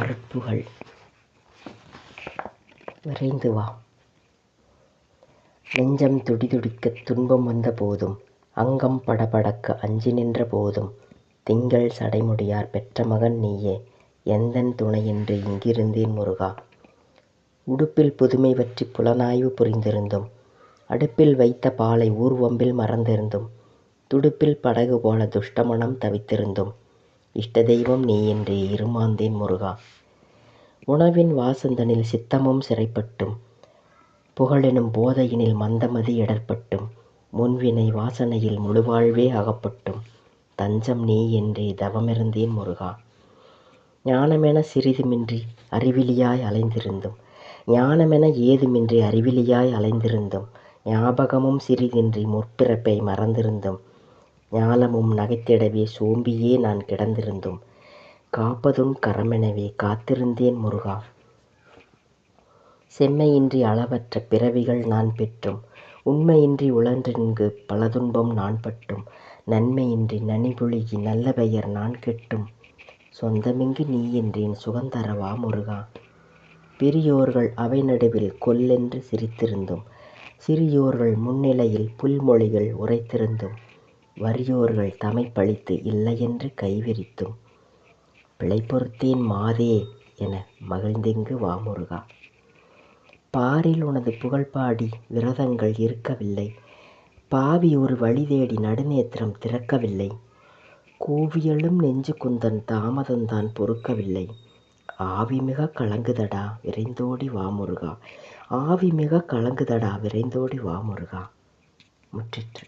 அருட்புகழ் விரைந்து வா. நெஞ்சம் துடிதுடிக்க துன்பம் வந்த போதும் அங்கம் படபடக்க அஞ்சி நின்ற போதும் திங்கள் சடைமுடியார் பெற்ற மகன் நீயே எந்தன் துணையின்றி இங்கிருந்தேன் முருகா. உடுப்பில் புதுமை பற்றி புலனாய்வு புரிந்திருந்தும் அடுப்பில் வைத்த பாலை ஊர்வம்பில் மறந்திருந்தும் துடுப்பில் படகு போல துஷ்டமனம் தவித்திருந்தும் இஷ்ட தெய்வம் நீயின்றி இருமாந்தேன் முருகா. உணவின் வாசந்தனில் சித்தமும் சிறைப்பட்டும். புகழெனும் போதையினில் மந்தமதி இடர்ப்பட்டும் முன்வினை வாசனையில் முழுவாழ்வே அகப்பட்டும். தஞ்சம் நீ என்றே தவமிருந்தேன் முருகா. ஞானமென சிறிதுமின்றி அறிவிலியாய் அலைந்திருந்தும். ஞானமென ஏதுமின்றி அறிவிலியாய் அலைந்திருந்தும். ஞாபகமும் சிறிதின்றி முற்பிறப்பை மறந்திருந்தும். ஞாலமும் நகைத்திடவே சோம்பியே நான் கிடந்திருந்தும். காப்பதுன் கரமெனவே காத்திருந்தேன் முருகா. செம்மையின்றி அளவற்ற பிறவிகள் நான் பெற்றும். உண்மையின்றி உழன்றிங்கு பல துன்பம் நான் பட்டும் நன்மையின்றி நனிபுழுகி நல்ல பெயர் நான் கெட்டும். சொந்தமிங்கு நீ என்றேன் சுகந்தரவா முருகா. பெரியோர்கள் அவை நடுவில் கொல்லென்று சிரித்திருந்தும். சிறியோர்கள் முன்னிலையில் புல்மொழிகள் உரைத்திருந்தும். வறியோர்கள் தமைப் பழித்து இல்லையென்று கைவிரித்தும் பிழை மாதே என மகிழ்ந்திங்கு வா முருகா. பாரில் உனது புகழ்பாடி விரதங்கள் இருக்கவில்லை பாவி ஒரு வழி தேடி நடுநேத்திரம் திறக்கவில்லை கூவியெழும் நெஞ்சு குந்தன் தாமதந்தான் பொறுக்கவில்லை. ஆவி மிக கலங்குதடா விரைந்தோடி வா முருகா ஆவி மிக கலங்குதடா விரைந்தோடி வா முருகா. முற்றிற்று.